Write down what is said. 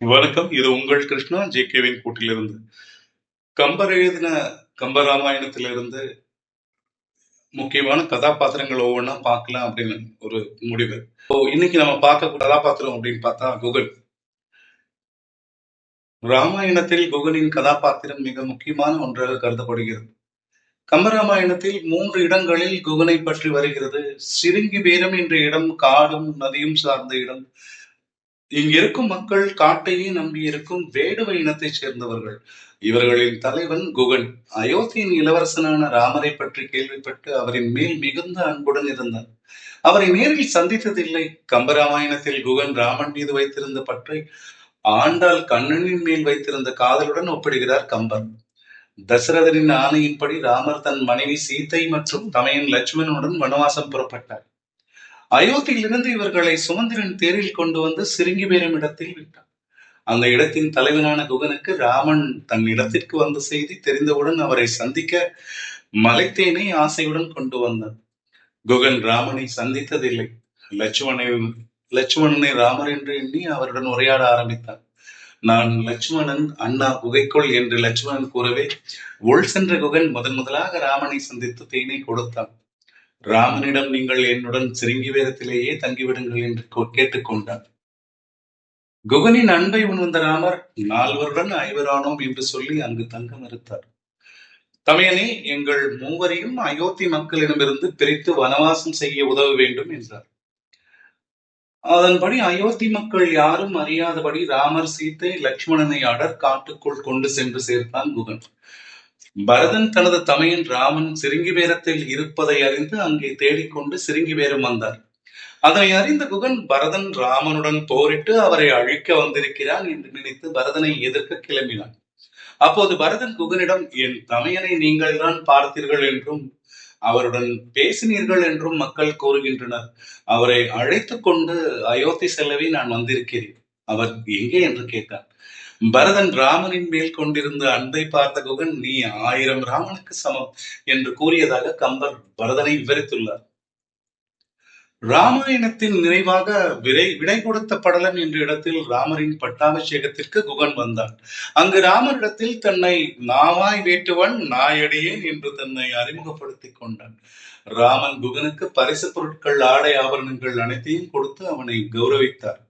வணக்கம். இது உங்கள் கிருஷ்ணா ஜே கேவின் கூட்டிலிருந்து. கம்பர் எழுதின கம்பராமாயணத்திலிருந்து முக்கியமான கதாபாத்திரங்கள் ஒவ்வொன்றா பார்க்கலாம் அப்படின்னு ஒரு முடிவு. இன்னைக்கு நம்ம பார்க்க கதாபாத்திரம் அப்படின்னு பார்த்தா குகன். ராமாயணத்தில் குகனின் கதாபாத்திரம் மிக முக்கியமான ஒன்றாக கருதப்படுகிறது. கம்பராமாயணத்தில் மூன்று இடங்களில் குகனை பற்றி வருகிறது. சிறுங்கி பேரம் என்ற இடம் காடும் நதியும் சார்ந்த இடம் இங்கிருக்கும் மக்கள் காட்டையே நம்பியிருக்கும் வேடுவ இனத்தைச் சேர்ந்தவர்கள். இவர்களின் தலைவன் குகன். அயோத்தியின் இளவரசனான ராமரை பற்றி கேள்விப்பட்டு அவரின் மேல் மிகுந்த அன்புடன் இருந்தார் அவரை நேரில் சந்தித்ததில்லை. கம்பராமாயணத்தில் குகன் ராமன் மீது வைத்திருந்த பற்றை ஆண்டாள் கண்ணனின் மேல் வைத்திருந்த காதலுடன் ஒப்பிடுகிறார் கம்பர். தசரதனின் ஆணையின்படி ராமர் தன் மனைவி சீதை மற்றும் தமையன் லட்சுமணனுடன் வனவாசம் புறப்பட்டார். அயோத்தியிலிருந்து இவர்களை சுமந்திரன் தேரில் கொண்டு வந்து சிறுங்கி பெறும் இடத்தில் விட்டான். அந்த இடத்தின் தலைவனான குகனுக்கு ராமன் தன் இடத்திற்கு வந்த செய்தி தெரிந்தவுடன் அவரை சந்திக்க மலைத்தேனை ஆசையுடன் கொண்டு வந்தான். குகன் ராமனை சந்தித்ததில்லை. லட்சுமணை லட்சுமணனை ராமர் என்று எண்ணி அவருடன் உரையாட ஆரம்பித்தார் நான் லட்சுமணன் அண்ணா குகைக்குள் என்று லட்சுமணன் கூறவே உள் சென்ற குகன் முதன் முதலாக ராமனை சந்தித்து தேனை கொடுத்தான். ராமனிடம் நீங்கள் என்னுடன் சிறுங்கி வேதத்திலேயே தங்கிவிடுங்கள் என்று கேட்டுக்கொண்டார் குகனின் அன்பை உணர்ந்த ராமர் நால்வருடன் ஐவரானோம் என்று சொல்லி அங்கு தங்க மறுத்தார். தமையனே எங்கள் மூவரையும் அயோத்தி மக்களிடமிருந்து பிரித்து வனவாசம் செய்ய உதவ வேண்டும் என்றார். அதன்படி அயோத்தி மக்கள் யாரும் அறியாதபடி ராமர் சீத்தை லட்சுமணனை அடர் காட்டுக்குள் கொண்டு சென்று சேர்த்தான் குகன். பரதன் தனது தமையன் ராமன் சிறுங்கி பேரத்தில் இருப்பதை அறிந்து அங்கே தேடிக்கொண்டு சிறுங்கி வேரம் வந்தார். அதனை அறிந்த குகன் பரதன் ராமனுடன் போரிட்டு அவரை அழிக்க வந்திருக்கிறான் என்று நினைத்து பரதனை எதிர்க்க கிளம்பினான். அப்போது பரதன் குகனிடம் என் தமையனை நீங்கள் தான் பார்த்தீர்கள் என்றும் அவருடன் பேசினீர்கள் என்றும் மக்கள் கூறுகின்றனர். அவரை அழைத்துக் கொண்டு அயோத்தி செல்லவே நான் வந்திருக்கிறேன். அவர் எங்கே? என்று கேட்டார் பரதன் ராமனின் மேல் கொண்டிருந்த அன்பை பார்த்த குகன் நீ ஆயிரம் ராமனுக்கு சமம் என்று கூறியதாக கம்பர் பரதனை விவரித்துள்ளார். ராமாயணத்தின் நிறைவாக விடை விடை கொடுத்த படலம் என்ற இடத்தில் ராமரின் பட்டாபிஷேகத்திற்கு குகன் வந்தான். அங்கு ராமரிடத்தில் தன்னை நாவாய் வேட்டுவன் நாயடியேன் என்று தன்னை அறிமுகப்படுத்திக் கொண்டான். ராமன் குகனுக்கு பரிசு பொருட்கள் ஆடை ஆபரணங்கள் அனைத்தையும் கொடுத்து அவனை கௌரவித்தார்.